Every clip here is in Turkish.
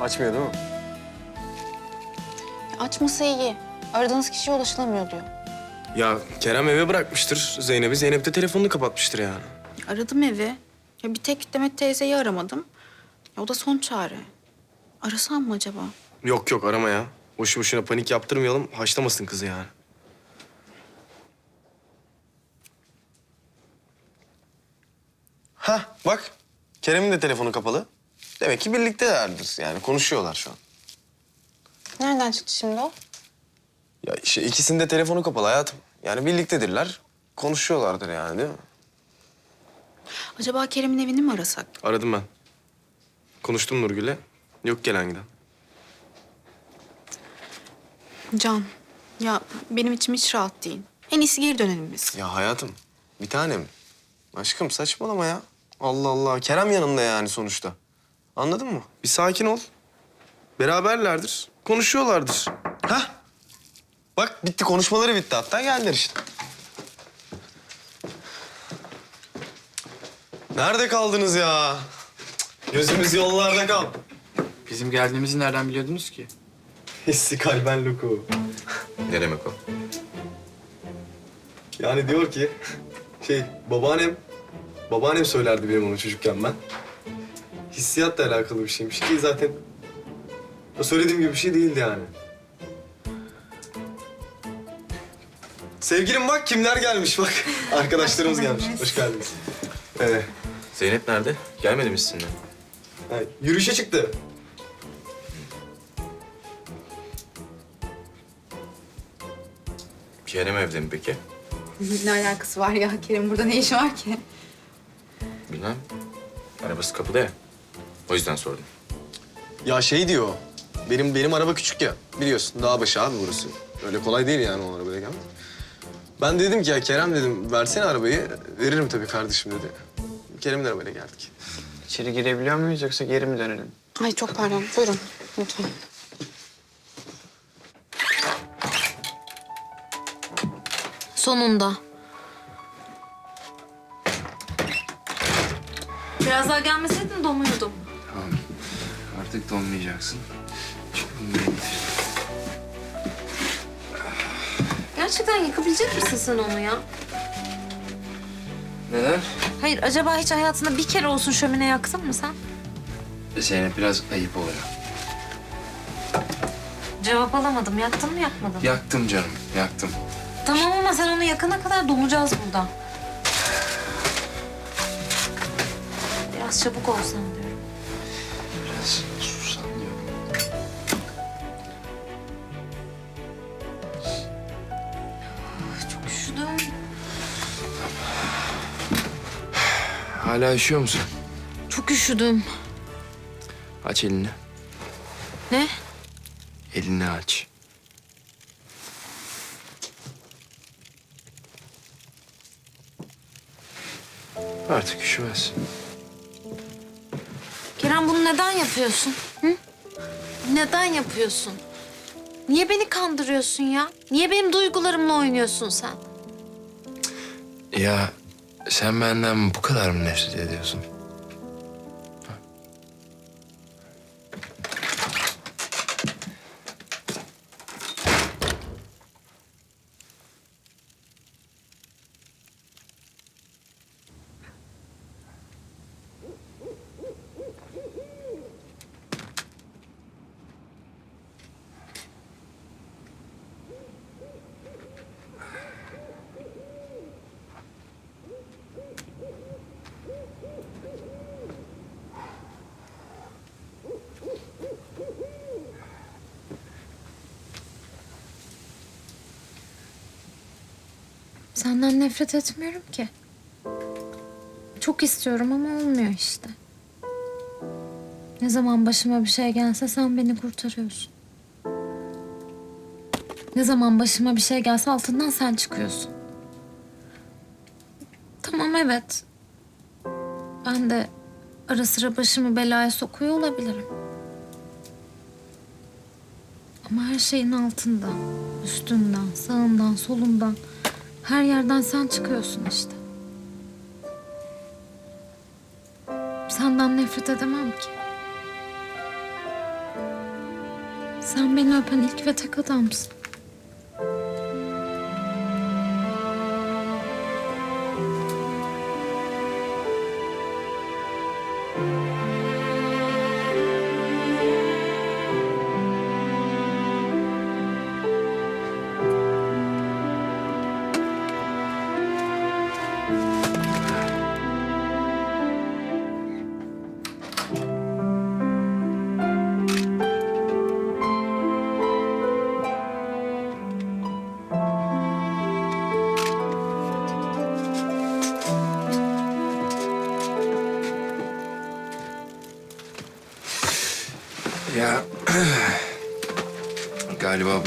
Açmıyor değil mi? Açması iyi. Aradığınız kişiye ulaşılamıyor diyor. Ya Kerem eve bırakmıştır Zeynep'i. Zeynep de telefonunu kapatmıştır yani. Aradım evi. Ya bir tek Demet teyzeyi aramadım. Ya o da son çare. Arasam mı acaba? Yok yok arama ya. Boşu boşuna panik yaptırmayalım. Haşlamasın kızı yani. Ha bak. Kerem'in de telefonu kapalı. Demek ki birliktelerdir yani konuşuyorlar şu an. Nereden çıktı şimdi o? Ya işte ikisinin de telefonu kapalı hayatım. Yani birliktedirler. Konuşuyorlardır yani değil mi? Acaba Kerem'in evini mi arasak? Aradım ben. Konuştum Nurgül'le. Yok gelen giden. Can, ya benim içim hiç rahat değil. En iyisi geri dönelim biz. Ya hayatım bir tanem. Aşkım saçmalama ya. Allah Allah. Kerem yanında yani sonuçta. Anladın mı? Bir sakin ol. Beraberlerdir. Konuşuyorlardır. Hah. Bak bitti konuşmaları bitti hatta geldiler işte. Nerede kaldınız ya? Gözümüz yollarda kal. Bizim geldiğimizi nereden biliyordunuz ki? Hissi kalben luku. Ne demek o? Yani diyor ki şey babaannem babaannem söylerdi benim onu çocukken ben. Hissiyatla alakalı bir şeymiş ki zaten o söylediğim gibi bir şey değildi yani. Sevgilim bak kimler gelmiş bak. Arkadaşlarımız gelmiş. Hoş geldiniz. Ee, Zeynep nerede? Gelmedi mi sizinle? ha, yürüyüşe çıktı. Kerem evde mi peki? ne alakası var ya? Kerem burada ne işi var ki? Bilmem. Arabası kapıda ya. O yüzden sordum. Ya şey diyor. Benim benim araba küçük ya. Biliyorsun dağ başı abi burası. Öyle kolay değil yani o arabaya gelmek. Ben dedim ki ya Kerem dedim versene arabayı. Veririm tabii kardeşim dedi. Kerem'in arabayla geldik. İçeri girebiliyor muyuz yoksa geri mi dönelim? Ay çok pardon. Buyurun lütfen. Sonunda. Biraz daha gelmeseydin donuyordum. Tamam. Artık donmayacaksın. Getir. Gerçekten yıkabilecek misin sen onu ya? Neden? Hayır, acaba hiç hayatında bir kere olsun şömine yaktın mı sen? Zeynep biraz ayıp oluyor. Cevap alamadım. Yaktın mı yakmadın? Yaktım canım, yaktım. Tamam ama sen onu yakana kadar donacağız burada. Biraz çabuk olsan diyorum. Hala üşüyor musun? Çok üşüdüm. Aç elini. Ne? Elini aç. Artık üşümez. Kerem bunu neden yapıyorsun? Hı? Neden yapıyorsun? Niye beni kandırıyorsun ya? Niye benim duygularımla oynuyorsun sen? Ya sen benden bu kadar mı nefret ediyorsun? Senden nefret etmiyorum ki. Çok istiyorum ama olmuyor işte. Ne zaman başıma bir şey gelse sen beni kurtarıyorsun. Ne zaman başıma bir şey gelse altından sen çıkıyorsun. Tamam evet. Ben de ara sıra başımı belaya sokuyor olabilirim. Ama her şeyin altından, üstünden, sağından, solundan her yerden sen çıkıyorsun işte. Senden nefret edemem ki. Sen beni öpen ilk ve tek adamsın.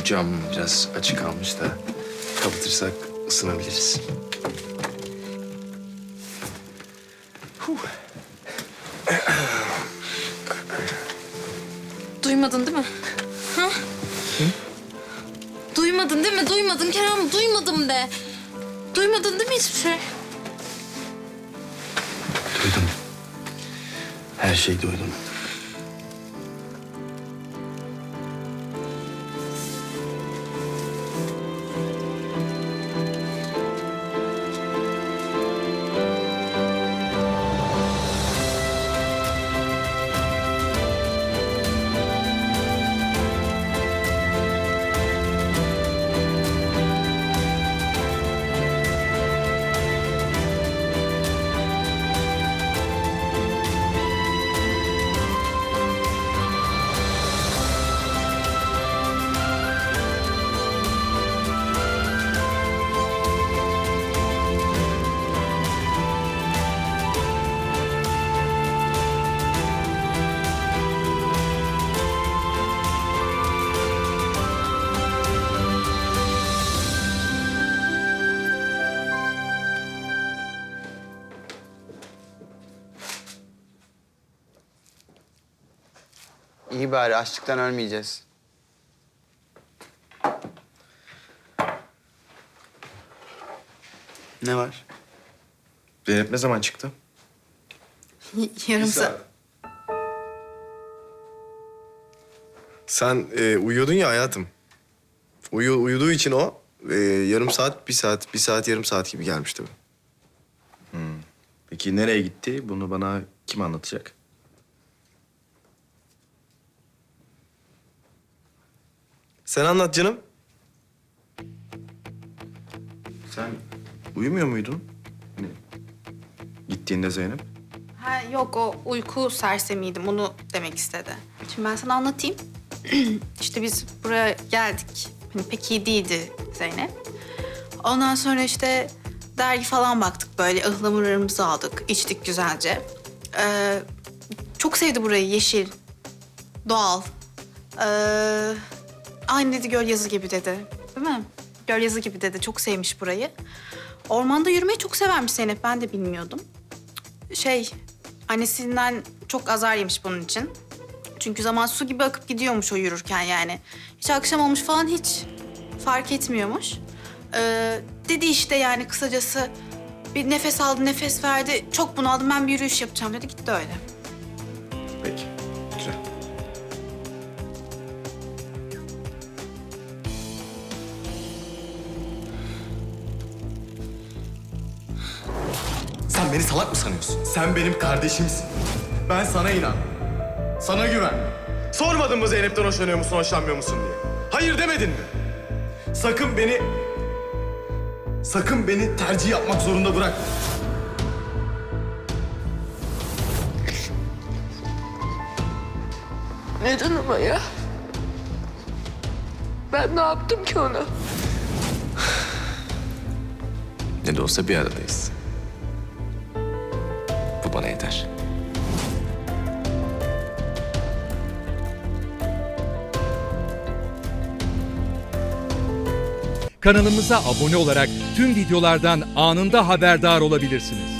Bu cam biraz açık kalmış da kapatırsak ısınabiliriz. Duymadın değil mi? Ha? Duymadın değil mi? Duymadın Kerem. Duymadım de. Duymadın değil mi hiçbir şey? Duydum. Her şeyi duydum. İyi bari açlıktan ölmeyeceğiz. Ne var? Zeynep ne zaman çıktı? Yarım saat. Sen e, uyuyordun ya hayatım. Uyu, uyuduğu için o e, yarım saat, bir saat, bir saat, yarım saat gibi gelmişti. Peki nereye gitti? Bunu bana kim anlatacak? Sen anlat canım. Sen uyumuyor muydun? Hani gittiğinde Zeynep? Ha, yok o uyku sersemiydim onu demek istedi. Şimdi ben sana anlatayım. işte biz buraya geldik. Hani pek iyi değildi Zeynep. Ondan sonra işte dergi falan baktık böyle ıhlamurlarımızı aldık. içtik güzelce. Ee, çok sevdi burayı yeşil, doğal. Ee, aynı dedi göl yazı gibi dedi. Değil mi? Göl yazı gibi dedi. Çok sevmiş burayı. Ormanda yürümeyi çok severmiş Zeynep. Ben de bilmiyordum şey annesinden çok azar yemiş bunun için. Çünkü zaman su gibi akıp gidiyormuş o yürürken yani. Hiç akşam olmuş falan hiç fark etmiyormuş. Ee, dedi işte yani kısacası bir nefes aldı, nefes verdi. Çok bunaldım ben bir yürüyüş yapacağım dedi. Gitti öyle. Sen beni salak mı sanıyorsun? Sen benim kardeşimsin. Ben sana inan. Sana güven. Sormadın mı Zeynep'ten hoşlanıyor musun, hoşlanmıyor musun diye? Hayır demedin mi? Sakın beni... Sakın beni tercih yapmak zorunda bırakma. Neden ama ya? Ben ne yaptım ki ona? Ne de olsa bir aradayız. Bana yeter. Kanalımıza abone olarak tüm videolardan anında haberdar olabilirsiniz.